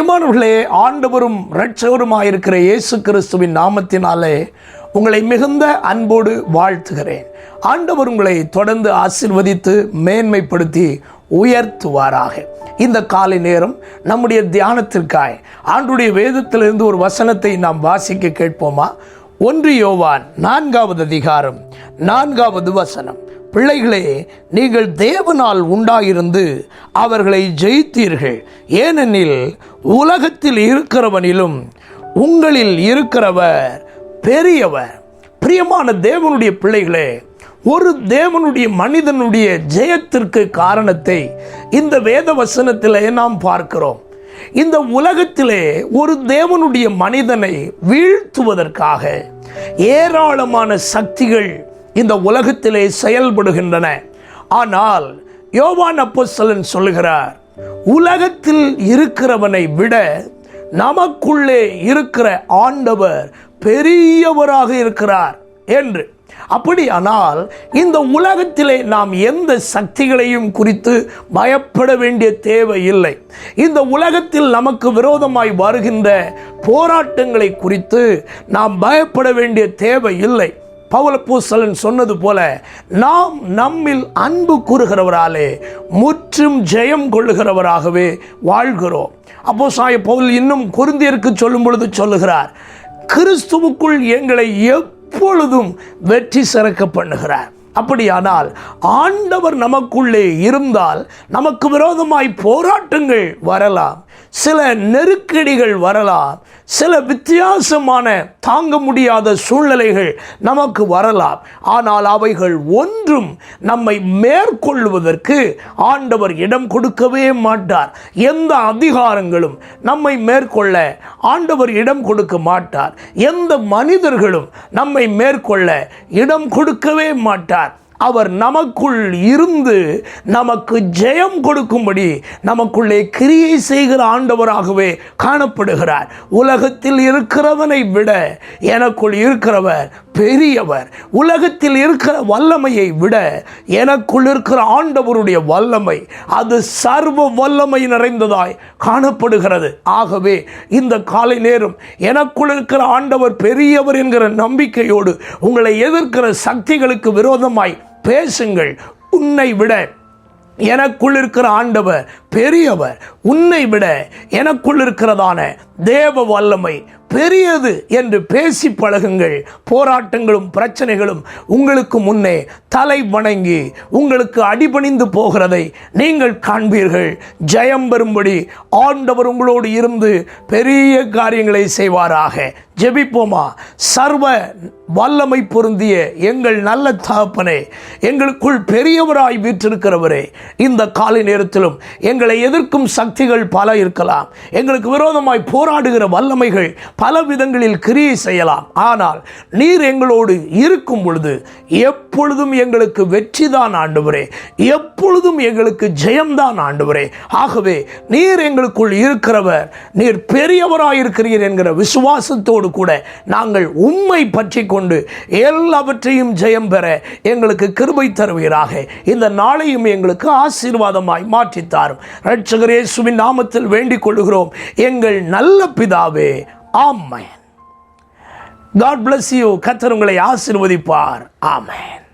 பிரியமானவர்களே ஆண்டவரும் இரட்சகருமாயிருக்கிற இயேசு கிறிஸ்துவின் நாமத்தினாலே உங்களை மிகுந்த அன்போடு வாழ்த்துகிறேன். ஆண்டவர் உங்களை தொடர்ந்து ஆசிர்வதித்து மேன்மைப்படுத்தி உயர்த்துவாராக. இந்த காலை நேரம் நம்முடைய தியானத்திற்காய் ஆண்டுடைய வேதத்திலிருந்து ஒரு வசனத்தை நாம் வாசிக்க கேட்போமா? ஒன்று யோவான் நான்காவது அதிகாரம் நான்காவது வசனம். பிள்ளைகளே நீங்கள் தேவனால் உண்டாயிருந்து அவர்களை ஜெயித்தீர்கள். ஏனெனில் உலகத்தில் இருக்கிறவனிலும் உங்களில் இருக்கிறவர் பெரியவர். பிரியமான தேவனுடைய பிள்ளைகளே ஒரு தேவனுடைய மனிதனுடைய ஜெயத்திற்கு காரணத்தை இந்த வேத வசனத்திலே நாம் பார்க்கிறோம். இந்த உலகத்திலே ஒரு தேவனுடைய மனிதனை வீழ்த்துவதற்காக ஏராளமான சக்திகள் இந்த உலகத்திலே செயல்படுகின்றன. ஆனால் யோவான் அப்போஸ்தலன் சொல்லுகிறார் உலகத்தில் இருக்கிறவனை விட நமக்குள்ளே இருக்கிற ஆண்டவர் பெரியவராக இருக்கிறார் என்று. அப்படியானால் இந்த உலகத்திலே நாம் எந்த சக்திகளையும் குறித்து பயப்பட வேண்டிய தேவை இல்லை இந்த உலகத்தில் நமக்கு விரோதமாய் வருகின்ற போராட்டங்களை குறித்து நாம் பயப்பட வேண்டிய தேவை இல்லை பவுலப்பூசலன் சொன்னது போல நாம் நம்மில் அன்பு கூறுகிறவராலே முற்றும் ஜெயம் கொள்ளுகிறவராகவே வாழ்கிறோம். அப்போ சாய பவுல் இன்னும் குருந்தியருக்கு சொல்லும் பொழுது சொல்லுகிறார் கிறிஸ்துவுக்குள் எங்களை எப்பொழுதும் வெற்றி சிறக்க பண்ணுகிறார். அப்படியானால் ஆண்டவர் நமக்குள்ளே இருந்தால் நமக்கு விரோதமாய் போராட்டங்கள் வரலாம். சில நெருக்கடிகள் வரலாம். சில வித்தியாசமான தாங்க முடியாத சூழ்நிலைகள் நமக்கு வரலாம். ஆனால் அவைகள் ஒன்றும் நம்மை மேற்கொள்வதற்கு ஆண்டவர் இடம் கொடுக்கவே மாட்டார். எந்த அதிகாரங்களும் நம்மை மேற்கொள்ள ஆண்டவர் இடம் கொடுக்க மாட்டார். எந்த மனிதர்களும் நம்மை மேற்கொள்ள இடம் கொடுக்கவே மாட்டார். அவர் நமக்குள் இருந்து நமக்கு ஜெயம் கொடுக்கும்படி நமக்குள்ளே கிரியை செய்கிற ஆண்டவராகவே காணப்படுகிறார். உலகத்தில் இருக்கிறவனை விட எனக்குள் இருக்கிறவர் பெரியவர். உலகத்தில் இருக்கிற வல்லமையை விட எனக்குள் இருக்கிற ஆண்டவருடைய வல்லமை அது சர்வ வல்லமை நிறைந்ததாய் காணப்படுகிறது. ஆகவே இந்த காலை நேரம் எனக்குள் இருக்கிற ஆண்டவர் பெரியவர் என்கிற நம்பிக்கையோடு உங்களை எதிர்க்கிற சக்திகளுக்கு விரோதமாய் பேசுங்கள். உன்னை விட எனக்குள் இருக்கிற ஆண்டவர் பெரியவர் உன்னை விட எனக்குள் இருக்கிறதான தேவ வல்லமை பெரியது என்று பேசி பழகுங்கள். போராட்டங்களும் பிரச்சனைகளும் உங்களுக்கு முன்னே தலை வணங்கி உங்களுக்கு அடிபணிந்து போகிறதை நீங்கள் காண்பீர்கள். ஜெயம் பெறும்படி ஆண்டவர் உங்களோடு இருந்து பெரிய காரியங்களை செய்வாராக. ஜெபிப்போமா? சர்வ வல்லமை பொருந்திய எங்கள் நல்ல தகப்பனே எங்களுக்குள் பெரியவராய் வீற்றிருக்கிறவரே இந்த காலை நேரத்திலும் எங்கள் எதிர்க்கும் சக்திகள் பல இருக்கலாம். எங்களுக்கு விரோதமாய் போராடுகிற வல்லமைகள் பல விதங்களில் கிரியை செய்யலாம். ஆனால் நீர் எங்களோடு இருக்கும் பொழுது எப்பொழுதும் எங்களுக்கு வெற்றிதான் ஆண்டுவரே. எப்பொழுதும் எங்களுக்கு ஜெயம்தான் ஆண்டுவரே. ஆகவே நீர் எங்களுக்குள் இருக்கிறவர் நீர் பெரியவராயிருக்கிறீர் என்கிற விசுவாசத்தோடு கூட நாங்கள் உண்மை பற்றி கொண்டு எல்லாவற்றையும் ஜெயம் பெற எங்களுக்கு கிருபை தருவீராக. இந்த நாளையும் எங்களுக்கு ஆசீர்வாதமாய் மாற்றித்தாரும். ரட்சகர் இயேசுவின் நாமத்தில் வேண்டிக் கொள்கிறோம் எங்கள் நல்ல பிதாவே ஆமேன். காட் பிளஸ் யூ கத்தர் உங்களை ஆசிர்வதிப்பார். ஆமேன்.